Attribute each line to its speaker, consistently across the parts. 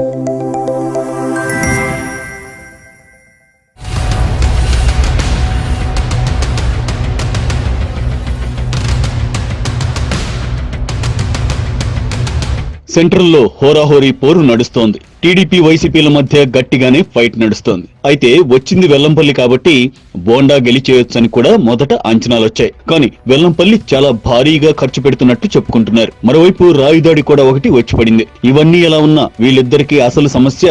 Speaker 1: Thank you. సెంట్రల్లో హోరాహోరీ పోరు నడుస్తోంది. టీడీపీ వైసీపీల మధ్య గట్టిగానే ఫైట్ నడుస్తోంది. అయితే వచ్చింది వెల్లంపల్లి కాబట్టి బోండా గెలిచేయొచ్చని కూడా మొదట అంచనాలొచ్చాయి. కానీ వెల్లంపల్లి చాలా భారీగా ఖర్చు పెడుతున్నట్టు చెప్పుకుంటున్నారు. మరోవైపు రాయుదాడి కూడా ఒకటి వచ్చి పడింది. ఇవన్నీ ఎలా ఉన్నా వీళ్ళిద్దరికీ అసలు సమస్య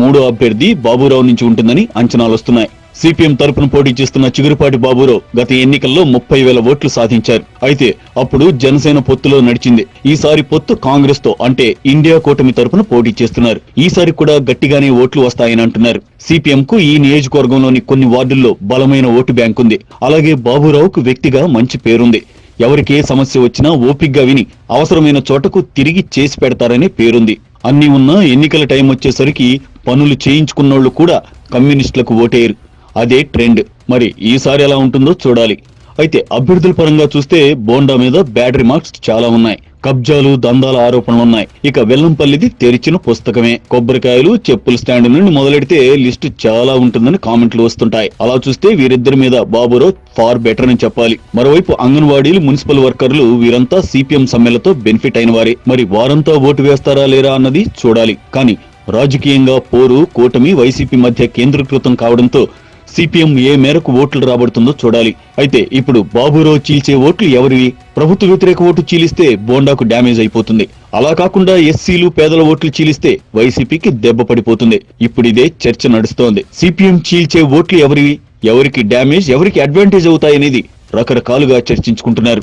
Speaker 1: మూడో అభ్యర్థి బాబురావు నుంచి ఉంటుందని అంచనాలు వస్తున్నాయి సిపిఎం తరపున పోటీ చేస్తున్న చిగురుపాటి బాబురావు గత ఎన్నికల్లో ముప్పై వేల ఓట్లు సాధించారు. అయితే అప్పుడు జనసేన పొత్తులో నడిచింది. ఈసారి పొత్తు కాంగ్రెస్తో అంటే ఇండియా కూటమి తరపున పోటీ చేస్తున్నారు. ఈసారి కూడా గట్టిగానే ఓట్లు వస్తాయని అంటున్నారు. సిపిఎం కు ఈ నియోజకవర్గంలోని కొన్ని వార్డుల్లో బలమైన ఓటు బ్యాంక్ ఉంది అలాగే బాబురావుకు వ్యక్తిగా మంచి పేరుంది. ఎవరికి ఏ సమస్య వచ్చినా ఓపిగ్గా విని అవసరమైన చోటకు తిరిగి చేసి పెడతారనే పేరుంది. అన్ని ఉన్నా ఎన్నికల టైం వచ్చేసరికి పనులు చేయించుకున్నోళ్ళు కూడా కమ్యూనిస్టులకు ఓటేయరు. అదే ట్రెండ్. మరి ఈసారి ఎలా ఉంటుందో చూడాలి. అయితే అభ్యర్థుల పరంగా చూస్తే బోండా మీద బ్యాడ్ రిమార్క్స్ చాలా ఉన్నాయి. కబ్జాలు దందాల ఆరోపణలు ఉన్నాయి. ఇక వెల్లంపల్లిది తెరిచిన పుస్తకమే. కొబ్బరికాయలు చెప్పుల స్టాండ్ నుండి మొదలెడితే లిస్టు చాలా ఉంటుందని కామెంట్లు వస్తుంటాయి. అలా చూస్తే వీరిద్దరి మీద బాబురావు ఫార్ బెటర్ అని చెప్పాలి. మరోవైపు అంగన్వాడీలు మున్సిపల్ వర్కర్లు వీరంతా సిపిఎం సమ్మెలతో బెనిఫిట్ అయిన వారే. మరి వారంతా ఓటు వేస్తారా లేరా అన్నది చూడాలి. కానీ రాజకీయంగా పోరు కూటమి వైసీపీ మధ్య కేంద్రీకృతం కావడంతో సిపిఎం ఏ మేరకు ఓట్లు రాబడుతుందో చూడాలి. అయితే ఇప్పుడు బాబురావు చీల్చే ఓట్లు ఎవరివి? ప్రభుత్వ వ్యతిరేక ఓటు చీలిస్తే బోండాకు డ్యామేజ్ అయిపోతుంది. అలా కాకుండా ఎస్సీలు పేదల ఓట్లు చీలిస్తే వైసీపీకి దెబ్బ పడిపోతుంది. ఇప్పుడు ఇదే చర్చ నడుస్తోంది. సిపిఎం చీల్చే ఓట్లు ఎవరివి? ఎవరికి డ్యామేజ్ ఎవరికి అడ్వాంటేజ్ అవుతాయనేది రకరకాలుగా చర్చించుకుంటున్నారు.